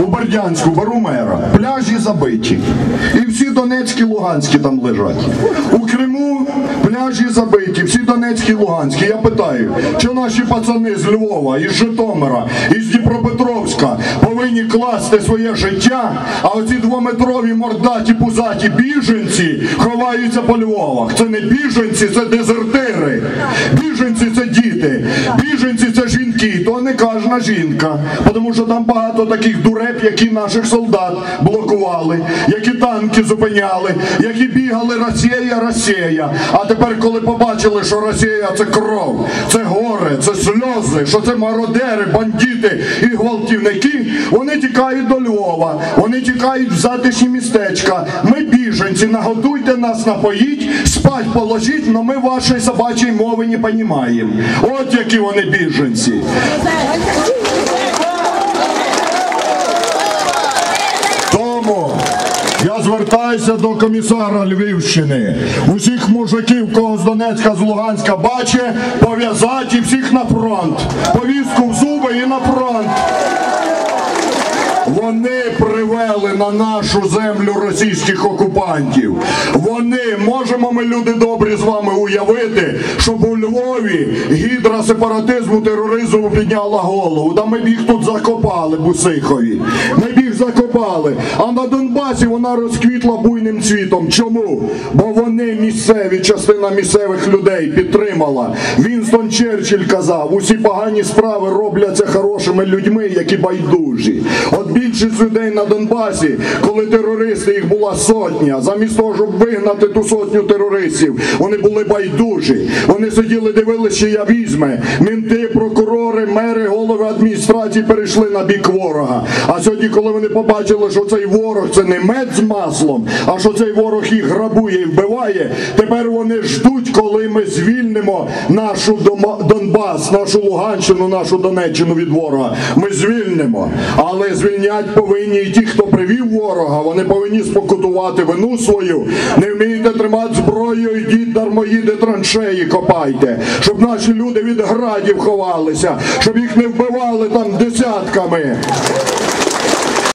у Бердянську беру мера. Пляжі забиті. І всі Донецькі, Луганські там лежать. У Криму пляжі забиті, всі Донецькі, Луганські. Я питаю, чи наші пацани з Львова, із Житомира, із Дніпропетровська повинні класти своє життя, а оці двометрові мордаті пузаті біженці ховаються по Львовах. Це не біженці, це дезертири. Біженці це діти. Біженці це жінки, то не кожна жінка. Тому що там багато таких дуреп, які наших солдат блокували, які танки зупиняли, які бігали Росія, Росія. А тепер, коли побачили, що Росія це кров, це горе, це сльози, що це мародери, бандити і гвалтівники, вони тікають до Львова, вони тікають в затишні містечка. Ми біженці, нагодуйте нас, напоїть, спать положіть, але ми вашої собачої мови не розуміємо. От які вони біженці. Тому я звертаюся до комісара Львівщини. Усіх мужиків, кого з Донецька, з Луганська бачить, пов'язати і всіх на фронт. Повістку в зуби і на фронт. Вони привели на нашу землю російських окупантів. Вони можемо ми, люди добрі, з вами уявити, щоб у Львові гідра сепаратизму, тероризму підняла голову. Та ми б їх тут закопали, бусихові. Ми б їх закопали. А на Донбасі вона розквітла буйним цвітом. Чому? Бо вони місцеві, частина місцевих людей підтримала. Вінстон Черчилль казав, усі погані справи робляться хорошими людьми, які байдужі. От більшість людей на Донбасі, коли терористи їх була сотня, замість того, щоб вигнати ту сотню терористів, вони були байдужі. Вони сиділи, дивилися, що я візьме. Мінти, прокурори, мери, голови адміністрації перейшли на бік ворога. А сьогодні, коли вони побачили, що цей ворог це не мед з маслом, а що цей ворог їх грабує і вбиває, тепер вони ждуть, коли ми звільнимо нашу Донбас, нашу Луганщину, нашу Донеччину від ворога. Ми звільнимо. Але звільнять повинні і ті, хто привів ворога. Вони повинні спокутувати вину свою. Не вмієте тримати зброю, йдіть дармоїди траншеї копайте, щоб наші люди від градів ховалися, щоб їх не вбивали там десятками.